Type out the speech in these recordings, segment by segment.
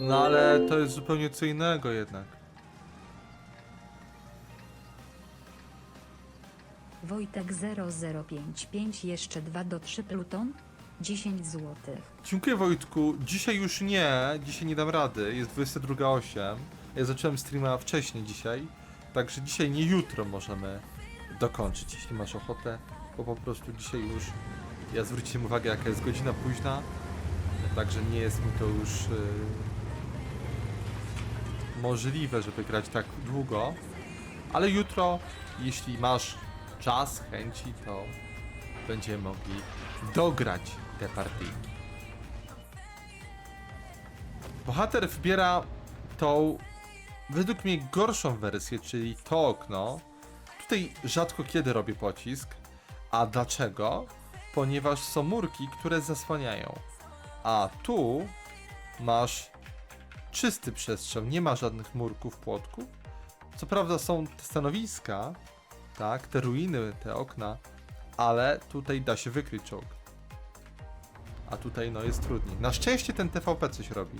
No ale to jest zupełnie co innego jednak. Wojtek 0055 jeszcze 2 do 3 Pluton? 10 zł. Dziękuję Wojtku. Dzisiaj już nie, dzisiaj nie dam rady. Jest 22.08. Ja zacząłem streama wcześniej dzisiaj. Także dzisiaj, nie jutro możemy dokończyć, jeśli masz ochotę. Bo po prostu dzisiaj już, ja zwróciłem uwagę jaka jest godzina późna. Także nie jest mi to już yy, możliwe, żeby grać tak długo. Ale jutro, jeśli masz czas, chęci, to będziemy mogli dograć te partyjki. Bohater wbiera tą według mnie gorszą wersję, czyli to okno. Tutaj rzadko kiedy robię pocisk. A dlaczego? Ponieważ są murki, które zasłaniają. A tu masz czysty przestrzał, nie ma żadnych murków, płotków. Co prawda są te stanowiska, tak, te ruiny, te okna, ale tutaj da się wykryć czołg. A tutaj no jest trudniej. Na szczęście ten TVP coś robi.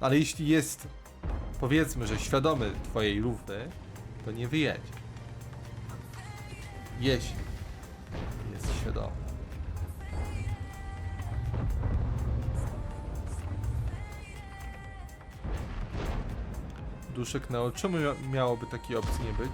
Ale jeśli jest powiedzmy, że świadomy twojej lufy, to nie wyjedź. Jeśli jest świadomy. Duszek Neo, czemu mia- miałoby takiej opcji nie być?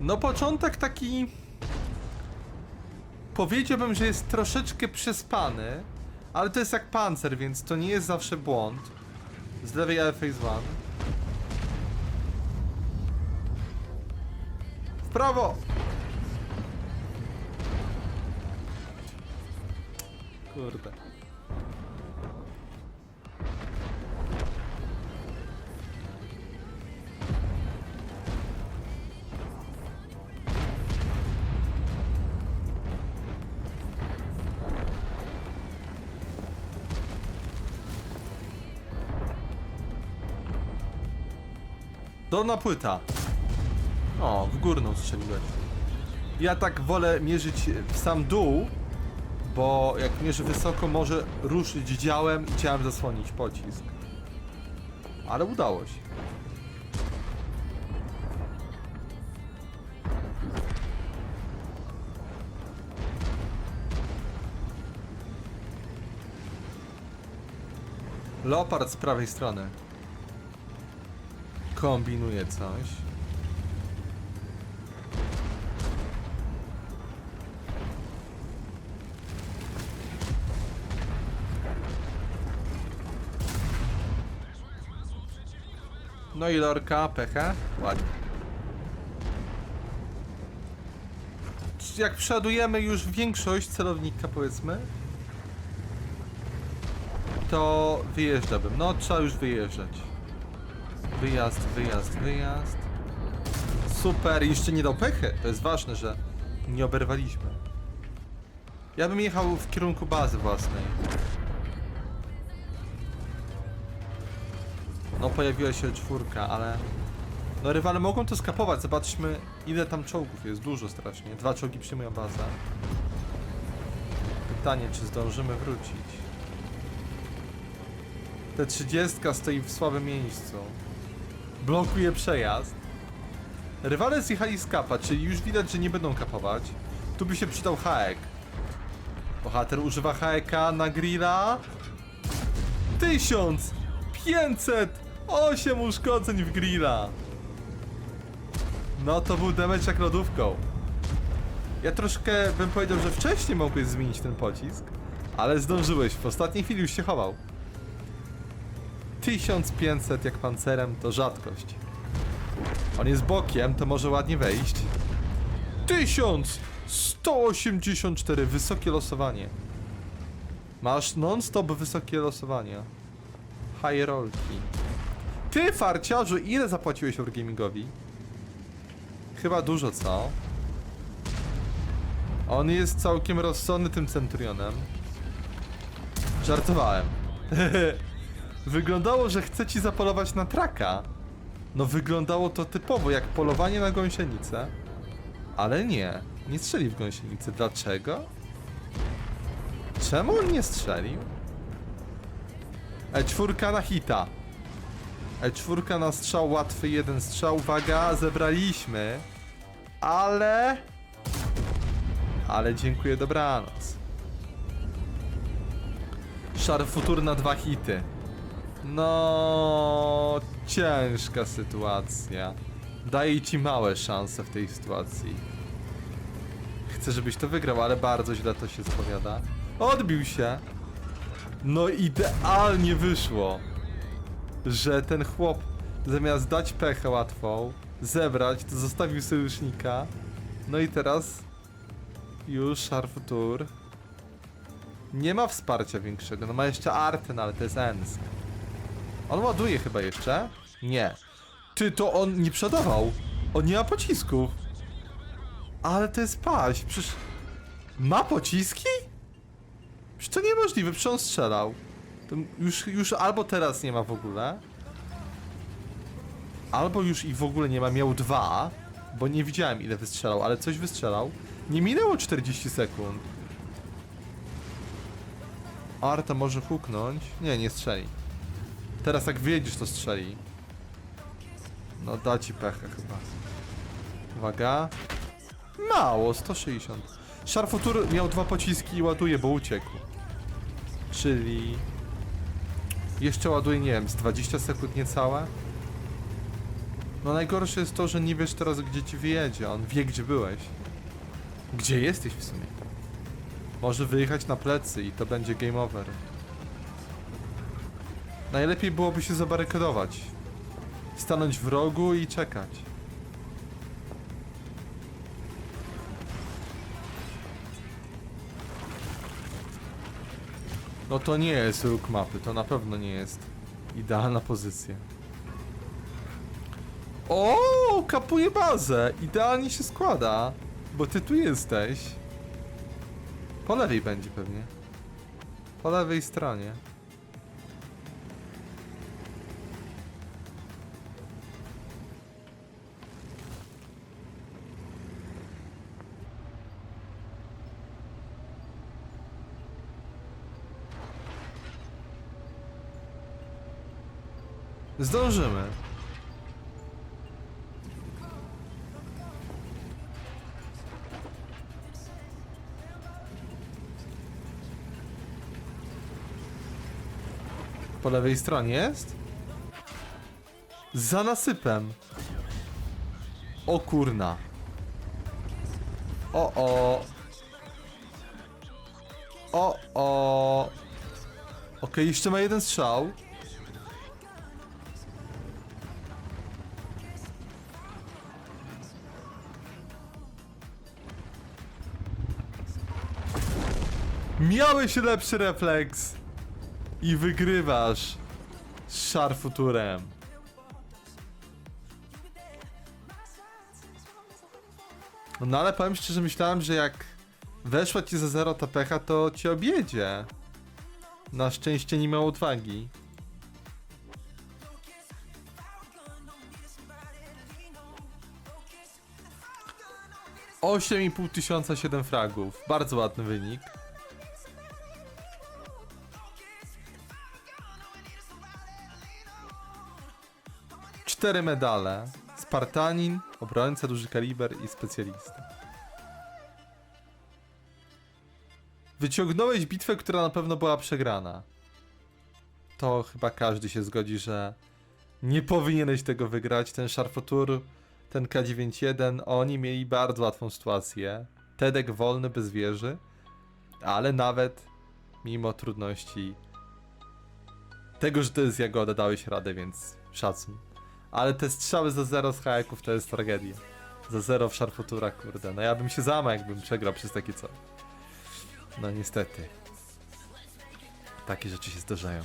No początek taki... Powiedziałbym, że jest troszeczkę przespany, ale to jest jak pancer, więc to nie jest zawsze błąd. Z lewej Air Phase One. W prawo! Kurde. Dolna płyta. O, w górną strzeliłeś. Ja tak wolę mierzyć w sam dół, bo jak mierzę wysoko, może ruszyć działem i chciałem zasłonić pocisk. Ale udało się. Leopard z prawej strony. Kombinuje coś. No i lorka, pecha. Ładnie. Jak przeładujemy już większość celownika, powiedzmy, to wyjeżdżałbym. No, trzeba już wyjeżdżać. Wyjazd, wyjazd, wyjazd. Super, jeszcze nie dał pechy. To jest ważne, że nie oberwaliśmy. Ja bym jechał w kierunku bazy własnej. No, pojawiła się czwórka, ale... No, rywale mogą to skapować. Zobaczmy, ile tam czołgów jest. Dużo strasznie. Dwa czołgi przyjmują bazę. Pytanie, czy zdążymy wrócić. Te 30 stoi w słabym miejscu. Blokuje przejazd. Rywale zjechali z kapa, czyli już widać, że nie będą kapować. Tu by się przydał haek. Bohater używa haeka na grilla. 1508 uszkodzeń w grilla. No to był damage jak lodówką. Ja troszkę bym powiedział, że wcześniej mogłeś zmienić ten pocisk, ale zdążyłeś. W ostatniej chwili już się chował. 1500 jak pancerem to rzadkość. On jest bokiem, to może ładnie wejść. 1184 wysokie losowanie. Masz non-stop wysokie losowania. High rolki. Ty farciarzu, ile zapłaciłeś Wargamingowi? Chyba dużo, co? On jest całkiem rozsądny tym centurionem. Żartowałem. Wyglądało, że chce ci zapolować na traka. No wyglądało to typowo jak polowanie na gąsienicę. Ale nie, nie strzeli w gąsienicę. Dlaczego? Czemu on nie strzelił? E4 na hita. E4 na strzał, łatwy jeden strzał. Uwaga, zebraliśmy. Ale... Ale dziękuję, dobranoc. Szar futur na dwa hity. No, ciężka sytuacja. Daję ci małe szanse w tej sytuacji. Chcę, żebyś to wygrał, ale bardzo źle to się zapowiada. Odbił się. No idealnie wyszło, że ten chłop zamiast dać pechę łatwą, zebrać, to zostawił sojusznika. No i teraz już Sharfutur nie ma wsparcia większego. No ma jeszcze Arten, ale to jest Ensk. On ładuje chyba jeszcze? Nie. Ty, to on nie przodował. On nie ma pocisków. Ale to jest paść. Przecież... Ma pociski? Przecież to niemożliwe, przecież on strzelał. To już, już albo teraz nie ma w ogóle. Albo już i w ogóle nie ma, miał dwa. Bo nie widziałem ile wystrzelał, ale coś wystrzelał. Nie minęło 40 sekund. Arta może huknąć. Nie, nie strzeli. Teraz jak wyjedziesz to strzeli. No da ci pechę chyba. Uwaga. Mało, 160. Szarfutur miał dwa pociski i ładuje, bo uciekł. Czyli... Jeszcze ładuje, nie wiem, z 20 sekund niecałe. No najgorsze jest to, że nie wiesz teraz gdzie ci wyjedzie. On wie gdzie byłeś. Gdzie jesteś w sumie? Może wyjechać na plecy i to będzie game over. Najlepiej byłoby się zabarykadować. Stanąć w rogu i czekać. No to nie jest róg mapy, to na pewno nie jest idealna pozycja. O, kapuje bazę! Idealnie się składa, bo ty tu jesteś. Po lewej będzie pewnie. Po lewej stronie. Zdążymy. Po lewej stronie jest? Za nasypem. O kurna. O o. O o. Okej, jeszcze ma jeden strzał. Miałeś lepszy refleks i wygrywasz z szarfuturem. No ale powiem szczerze, myślałem, że jak weszła ci za zero ta pecha, to cię objedzie. Na szczęście nie miał odwagi. Osiem i pół tysiąca, siedem fragów. Bardzo ładny wynik. Cztery medale. Spartanin, obrońca, duży kaliber i specjalista. Wyciągnąłeś bitwę, która na pewno była przegrana. To chyba każdy się zgodzi, że nie powinieneś tego wygrać. Ten Szarfotur, ten K91, oni mieli bardzo łatwą sytuację. Tedek wolny bez wieży, ale nawet mimo trudności tego, że to jest Jagoda, dałeś radę, więc szacun. Ale te strzały za zero z hajaków to jest tragedia. Za zero w szarfutura, kurde. No ja bym się zama, jakbym przegrał przez takie co. No niestety. Takie rzeczy się zdarzają.